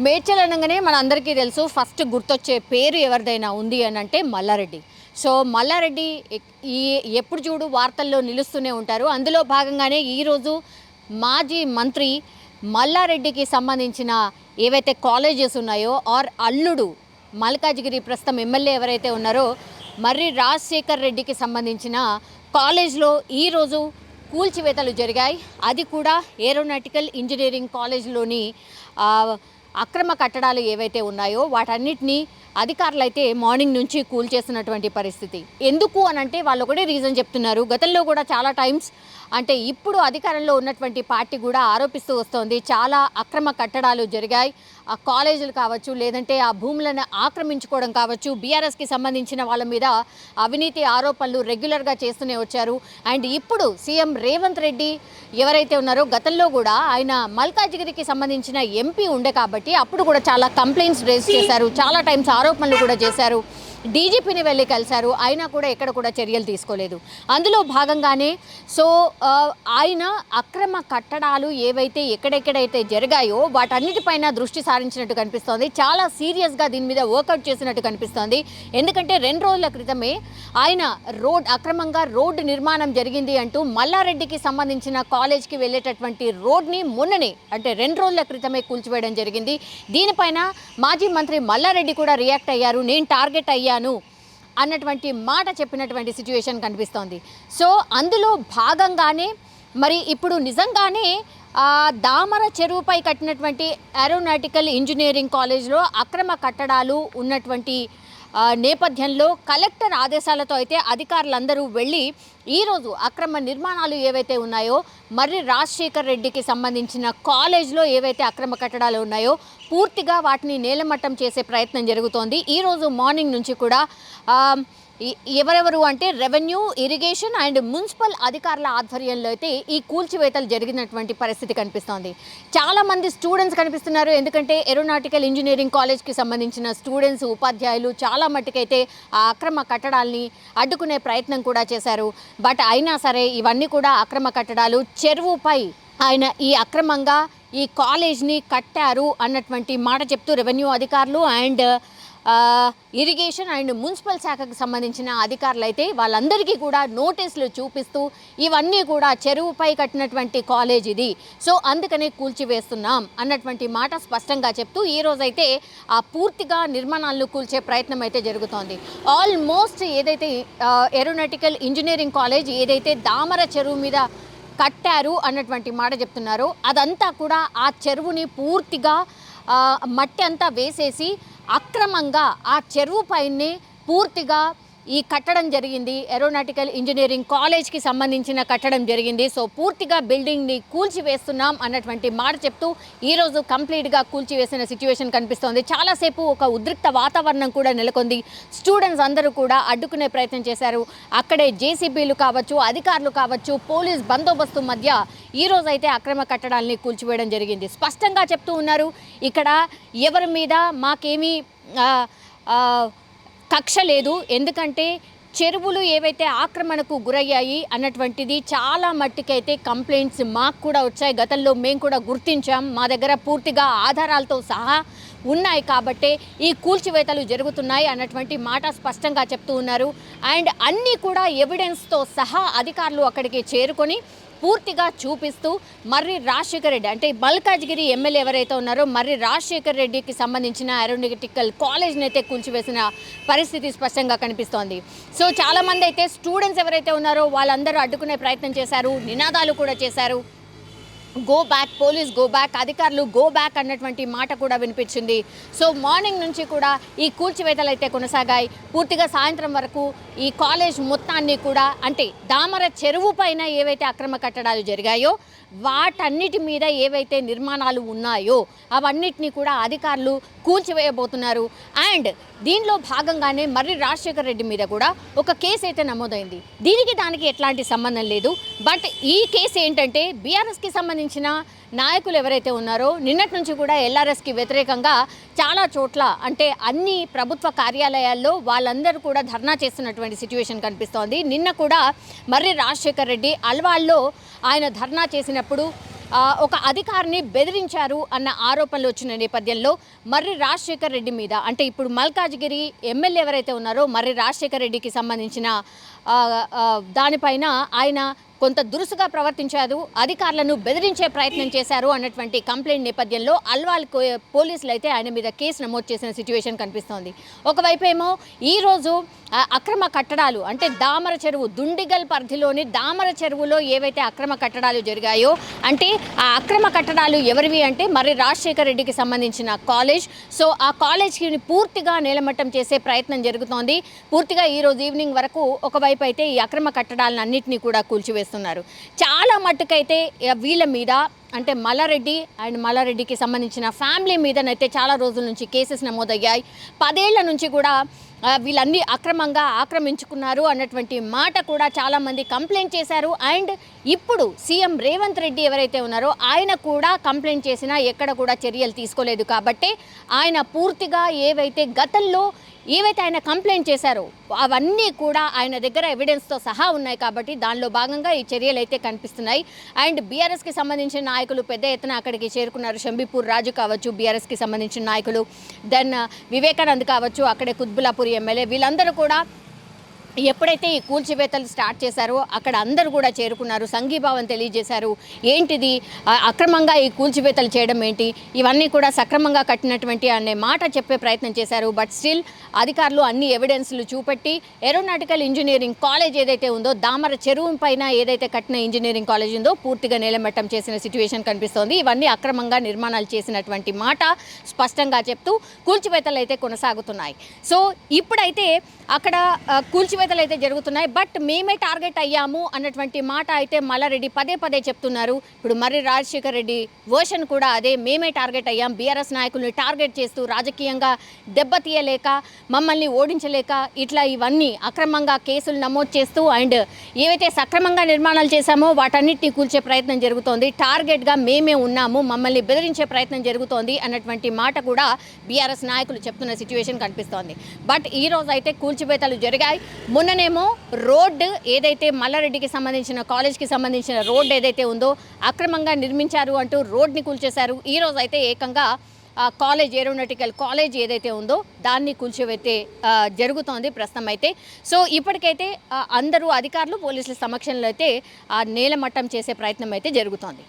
మేడ్చల్ అనగానే మన అందరికీ తెలుసు ఫస్ట్ గుర్తొచ్చే పేరు ఎవరిదైనా ఉంది అని అంటే మల్లారెడ్డి. సో మల్లారెడ్డి ఈ ఎప్పుడు చూడు వార్తల్లో నిలుస్తూనే ఉంటారు. అందులో భాగంగానే ఈరోజు మాజీ మంత్రి మల్లారెడ్డికి సంబంధించిన ఏవైతే కాలేజెస్ ఉన్నాయో ఆర్ అల్లుడు మల్కాజ్గిరి ప్రస్తుతం ఎమ్మెల్యే ఎవరైతే ఉన్నారో మర్రి రాజశేఖర్ రెడ్డికి సంబంధించిన కాలేజ్లో ఈరోజు కూల్చివేతలు జరిగాయి. అది కూడా ఏరోనాటికల్ ఇంజనీరింగ్ కాలేజ్లోని అక్రమ కట్టడాలు ఏవైతే ఉన్నాయో వాటన్నిటినీ అధికారులు అయితే మార్నింగ్ నుంచి కూల్ చేసినటువంటి పరిస్థితి. ఎందుకు అని అంటే వాళ్ళు ఒకటే రీజన్ చెప్తున్నారు. గతంలో కూడా చాలా టైమ్స్ అంటే ఇప్పుడు అధికారంలో ఉన్నటువంటి పార్టీ కూడా ఆరోపిస్తూ వస్తోంది. చాలా అక్రమ కట్టడాలు జరిగాయి. ఆ కాలేజీలు కావచ్చు లేదంటే ఆ భూములను ఆక్రమించుకోవడం కావచ్చు బీఆర్ఎస్కి సంబంధించిన వాళ్ళ మీద అవినీతి ఆరోపణలు రెగ్యులర్గా చేస్తూనే వచ్చారు. అండ్ ఇప్పుడు సీఎం రేవంత్ రెడ్డి ఎవరైతే ఉన్నారో గతంలో కూడా ఆయన మల్కాజిగిరికి సంబంధించిన ఎంపీ ఉండే కాబట్టి అప్పుడు కూడా చాలా కంప్లైంట్స్ రేజ్ చేశారు. చాలా టైమ్స్ ఆరోపణలు కూడా చేశారు. డీజీపీని వెళ్ళి కలిశారు. అయినా కూడా ఎక్కడ కూడా చర్యలు తీసుకోలేదు. అందులో భాగంగానే సో ఆయన అక్రమ కట్టడాలు ఏవైతే ఎక్కడెక్కడైతే జరిగాయో వాటన్నిటిపైన దృష్టి సారించినట్టు కనిపిస్తోంది. చాలా సీరియస్గా దీని మీద వర్కౌట్ చేసినట్టు కనిపిస్తోంది. ఎందుకంటే రెండు రోజుల క్రితమే ఆయన రోడ్ అక్రమంగా రోడ్డు నిర్మాణం జరిగింది అంటూ మల్లారెడ్డికి సంబంధించిన కాలేజ్కి వెళ్ళేటటువంటి రోడ్ని మొన్ననే అంటే రెండు రోజుల క్రితమే కూల్చివేయడం జరిగింది. దీనిపైన మాజీ మంత్రి మల్లారెడ్డి కూడా రియాక్ట్ అయ్యారు. నేను టార్గెట్ అయ్యాను అన్నటువంటి మాట చెప్పినటువంటి సిచ్యువేషన్ కనిపిస్తోంది. సో అందులో భాగంగానే మరి ఇప్పుడు నిజంగానే దామర చెరువుపై కట్టినటువంటి ఏరోనాటికల్ ఇంజనీరింగ్ కాలేజ్లో అక్రమ కట్టడాలు ఉన్నటువంటి నేపథ్యంలో కలెక్టర్ ఆదేశాలతో అయితే అధికారులందరూ వెళ్ళి ఈరోజు అక్రమ నిర్మాణాలు ఏవైతే ఉన్నాయో మర్రి రాజశేఖర్ రెడ్డికి సంబంధించిన కాలేజ్లో ఏవైతే అక్రమ కట్టడాలు ఉన్నాయో పూర్తిగా వాటిని నేలమట్టం చేసే ప్రయత్నం జరుగుతోంది. ఈరోజు మార్నింగ్ నుంచి కూడా ఎవరెవరు అంటే రెవెన్యూ ఇరిగేషన్ అండ్ మున్సిపల్ అధికారుల ఆధ్వర్యంలో అయితే ఈ కూల్చివేతలు జరిగినటువంటి పరిస్థితి కనిపిస్తోంది. చాలా మంది స్టూడెంట్స్ కనిపిస్తున్నారు. ఎందుకంటే ఏరోనాటికల్ ఇంజనీరింగ్ కాలేజ్కి సంబంధించిన స్టూడెంట్స్ ఉపాధ్యాయులు చాలా మట్టుకైతే ఆ అక్రమ కట్టడాల్ని అడ్డుకునే ప్రయత్నం కూడా చేశారు. బట్ అయినా సరే ఇవన్నీ కూడా అక్రమ కట్టడాలు. చెరువుపై ఆయన ఈ అక్రమంగా ఈ కాలేజ్ని కట్టారు అన్నటువంటి మాట చెప్తూ రెవెన్యూ అధికారులు అండ్ ఇరిగేషన్ అండ్ మున్సిపల్ శాఖకు సంబంధించిన అధికారులు అయితే వాళ్ళందరికీ కూడా నోటీసులు చూపిస్తూ ఇవన్నీ కూడా చెరువుపై కట్టినటువంటి కాలేజ్ ఇది. సో అందుకనే కూల్చివేస్తున్నాం అన్నటువంటి మాట స్పష్టంగా చెప్తూ ఈరోజైతే ఆ పూర్తిగా నిర్మాణాలను కూల్చే ప్రయత్నం అయితే జరుగుతోంది. ఆల్మోస్ట్ ఏదైతే ఏరోనాటికల్ ఇంజనీరింగ్ కాలేజ్ ఏదైతే దామర చెరువు మీద కట్టారు అన్నటువంటి మాట చెప్తున్నారు అదంతా కూడా ఆ చెరువుని పూర్తిగా మట్టి అంతా వేసేసి అక్రమంగా ఆ చెరువు పైనే పూర్తిగా ఈ కట్టడం జరిగింది. ఏరోనాటికల్ ఇంజనీరింగ్ కాలేజ్కి సంబంధించిన కట్టడం జరిగింది. సో పూర్తిగా బిల్డింగ్ని కూల్చివేస్తున్నాం అన్నటువంటి మాట చెప్తూ ఈరోజు కంప్లీట్గా కూల్చివేసిన సిచ్యువేషన్ కనిపిస్తోంది. చాలాసేపు ఒక ఉద్రిక్త వాతావరణం కూడా నెలకొంది. స్టూడెంట్స్ అందరూ కూడా అడ్డుకునే ప్రయత్నం చేశారు. అక్కడే జేసీబీలు కావచ్చు అధికారులు కావచ్చు పోలీస్ బందోబస్తు మధ్య ఈరోజు అయితే అక్రమ కట్టడాలని కూల్చివేయడం జరిగింది. స్పష్టంగా చెప్తూ ఉన్నారు. ఇక్కడ ఎవరి మీద మాకేమీ కక్ష లేదు. ఎందుకంటే చెరువులు ఏవైతే ఆక్రమణకు గురయ్యాయి అన్నటువంటిది చాలా మట్టుకైతే కంప్లైంట్స్ మాకు కూడా వచ్చాయి. గతంలో మేము కూడా గుర్తించాం. మా దగ్గర పూర్తిగా ఆధారాలతో సహా ఉన్నాయి కాబట్టే ఈ కూల్చివేతలు జరుగుతున్నాయి అన్నటువంటి మాట స్పష్టంగా చెప్తూ ఉన్నారు. అండ్ అన్నీ కూడా ఎవిడెన్స్తో సహా అధికారులు అక్కడికి చేరుకొని పూర్తిగా చూపిస్తూ మర్రి రాజశేఖర్ రెడ్డి అంటే మల్కాజ్గిరి ఎమ్మెల్యే ఎవరైతే ఉన్నారో మర్రి రాజశేఖర్ రెడ్డికి సంబంధించిన ఏరోనాటికల్ కాలేజ్ని అయితే కూల్చివేసిన పరిస్థితి స్పష్టంగా కనిపిస్తోంది. సో చాలామంది అయితే స్టూడెంట్స్ ఎవరైతే ఉన్నారో వాళ్ళందరూ అడ్డుకునే ప్రయత్నం చేశారు నినాదాలు కూడా చేశారు. Go back police go back అధికారులు గో బ్యాక్ అన్నటువంటి మాట కూడా వినిపించింది. సో మార్నింగ్ నుంచి కూడా ఈ కూల్చివేతలు అయితే కొనసాగాయి. పూర్తిగా సాయంత్రం వరకు ఈ కాలేజ్ మొత్తాన్ని కూడా అంటే దామర చెరువు పైన ఏవైతే అక్రమ కట్టడాలు జరిగాయో వాటన్నిటి మీద ఏవైతే నిర్మాణాలు ఉన్నాయో అవన్నిటిని కూడా అధికారులు కూల్చివేయబోతున్నారు. అండ్ దీనిలో భాగంగానే మర్రి రాజశేఖర్ రెడ్డి మీద కూడా ఒక కేసు అయితే నమోదైంది. దీనికి దానికి ఎట్లాంటి సంబంధం లేదు. బట్ ఈ కేసు ఏంటంటే బీఆర్ఎస్కి సంబంధించిన నాయకులు ఎవరైతే ఉన్నారో నిన్నటి నుంచి కూడా ఎల్ఆర్ఎస్కి వ్యతిరేకంగా చాలా చోట్ల అంటే అన్ని ప్రభుత్వ కార్యాలయాల్లో వాళ్ళందరూ కూడా ధర్నా చేస్తున్నటువంటి సిచ్యువేషన్ కనిపిస్తోంది. నిన్న కూడా మర్రి రాజశేఖర్ రెడ్డి అల్వాల్లో ఆయన ధర్నా చేసినప్పుడు ఒక అధికారిని బెదిరించారు అన్న ఆరోపణలు వచ్చిన నేపథ్యంలో మర్రి రాజశేఖర్ రెడ్డి మీద అంటే ఇప్పుడు మల్కాజ్గిరి ఎమ్మెల్యే ఎవరైతే ఉన్నారో మర్రి రాజశేఖర్ రెడ్డికి సంబంధించిన దానిపైన ఆయన కొంత దురుసుగా ప్రవర్తించారు అధికారులను బెదిరించే ప్రయత్నం చేశారు అన్నటువంటి కంప్లైంట్ నేపథ్యంలో అల్వాల్ పోలీసులు అయితే ఆయన మీద కేసు నమోదు చేసిన సిచ్యువేషన్ కనిపిస్తోంది. ఒకవైపు ఏమో ఈరోజు అక్రమ కట్టడాలు అంటే దామర చెరువు దుండిగల్ పరిధిలోని దామర చెరువులో ఏవైతే అక్రమ కట్టడాలు జరిగాయో అంటే ఆ అక్రమ కట్టడాలు ఎవరివి అంటే మరి రాజశేఖర రెడ్డికి సంబంధించిన కాలేజ్. సో ఆ కాలేజ్కి పూర్తిగా నేలమట్టం చేసే ప్రయత్నం జరుగుతోంది. పూర్తిగా ఈరోజు ఈవినింగ్ వరకు ఒకవైపు అయితే ఈ అక్రమ కట్టడాలను అన్నింటినీ కూడా చేస్తున్నారు. చాలా మట్టుకైతే వీళ్ళ మీద అంటే మల్లారెడ్డి అండ్ మల్లారెడ్డికి సంబంధించిన ఫ్యామిలీ మీదనైతే చాలా రోజుల నుంచి కేసెస్ నమోదయ్యాయి. పదేళ్ళ నుంచి కూడా వీళ్ళన్నీ అక్రమంగా ఆక్రమించుకున్నారు అన్నటువంటి మాట కూడా చాలామంది కంప్లైంట్ చేశారు. అండ్ ఇప్పుడు సీఎం రేవంత్ రెడ్డి ఎవరైతే ఉన్నారో ఆయన కూడా కంప్లైంట్ చేసినా ఎక్కడ కూడా చర్యలు తీసుకోలేదు. కాబట్టి ఆయన పూర్తిగా ఏవైతే గతంలో ఏవైతే ఆయన కంప్లైంట్ చేశారో అవన్నీ కూడా ఆయన దగ్గర ఎవిడెన్స్తో సహా ఉన్నాయి కాబట్టి దానిలో భాగంగా ఈ చర్యలు అయితే కనిపిస్తున్నాయి. అండ్ బీఆర్ఎస్కి సంబంధించిన నాయకులు పెద్ద ఎత్తున అక్కడికి చేరుకున్నారు. షంబీపూర్ రాజు కావచ్చు బీఆర్ఎస్కి సంబంధించిన నాయకులు దెన్ వివేకానంద్ కావచ్చు అక్కడే కుత్బులాపూర్ ఎమ్మెల్యే వీళ్ళందరూ కూడా ఎప్పుడైతే ఈ కూల్చివేతలు స్టార్ట్ చేశారో అక్కడ అందరూ కూడా చేరుకున్నారు. సంఘీభావం తెలియజేశారు. ఏంటిది? అక్రమంగా ఈ కూల్చివేతలు చేయడం ఏంటి? ఇవన్నీ కూడా సక్రమంగా కట్టినటువంటి అనే మాట చెప్పే ప్రయత్నం చేశారు. బట్ స్టిల్ అధికారులు అన్ని ఎవిడెన్స్లు చూపెట్టి ఏరోనాటికల్ ఇంజనీరింగ్ కాలేజ్ ఏదైతే ఉందో దామర చెరువు పైన ఏదైతే కట్టిన ఇంజనీరింగ్ కాలేజ్ ఉందో పూర్తిగా నేలమట్టం చేసిన సిచ్యువేషన్ కనిపిస్తోంది. ఇవన్నీ అక్రమంగా నిర్మాణాలు చేసినటువంటి మాట స్పష్టంగా చెప్తూ కూల్చివేతలు అయితే కొనసాగుతున్నాయి. సో ఇప్పుడైతే అక్కడ కూల్చివే కూల్చివేతలు అయితే జరుగుతున్నాయి బట్ మేమే టార్గెట్ అయ్యాము అన్నటువంటి మాట అయితే మల్లారెడ్డి పదే పదే చెప్తున్నారు. ఇప్పుడు మర్రి రాజశేఖర్ రెడ్డి వర్షన్ కూడా అదే మేమే టార్గెట్ అయ్యాం బీఆర్ఎస్ నాయకుల్ని టార్గెట్ చేస్తూ రాజకీయంగా దెబ్బతీయలేక మమ్మల్ని ఓడించలేక ఇట్లా ఇవన్నీ అక్రమంగా కేసులు నమోదు చేస్తూ అండ్ ఏవైతే సక్రమంగా నిర్మాణాలు చేశామో వాటన్నిటిని కూల్చే ప్రయత్నం జరుగుతోంది. టార్గెట్గా మేమే ఉన్నాము మమ్మల్ని బెదిరించే ప్రయత్నం జరుగుతోంది అన్నటువంటి మాట కూడా బీఆర్ఎస్ నాయకులు చెప్తున్న సిచ్యువేషన్ కనిపిస్తోంది. బట్ ఈ రోజు అయితే కూల్చివేతలు జరిగాయి. మొన్ననేమో రోడ్డు ఏదైతే మల్లారెడ్డికి సంబంధించిన కాలేజ్కి సంబంధించిన రోడ్డు ఏదైతే ఉందో అక్రమంగా నిర్మించారు అంటూ రోడ్ని కూల్చేశారు. ఈ అయితే ఏకంగా కాలేజ్ ఏరోనాటికల్ కాలేజ్ ఏదైతే ఉందో దాన్ని కూల్చివేతే జరుగుతోంది ప్రస్తుతం అయితే సో ఇప్పటికైతే అందరూ అధికారులు పోలీసుల సమక్షంలో అయితే ఆ నేలమట్టం చేసే ప్రయత్నం అయితే జరుగుతోంది.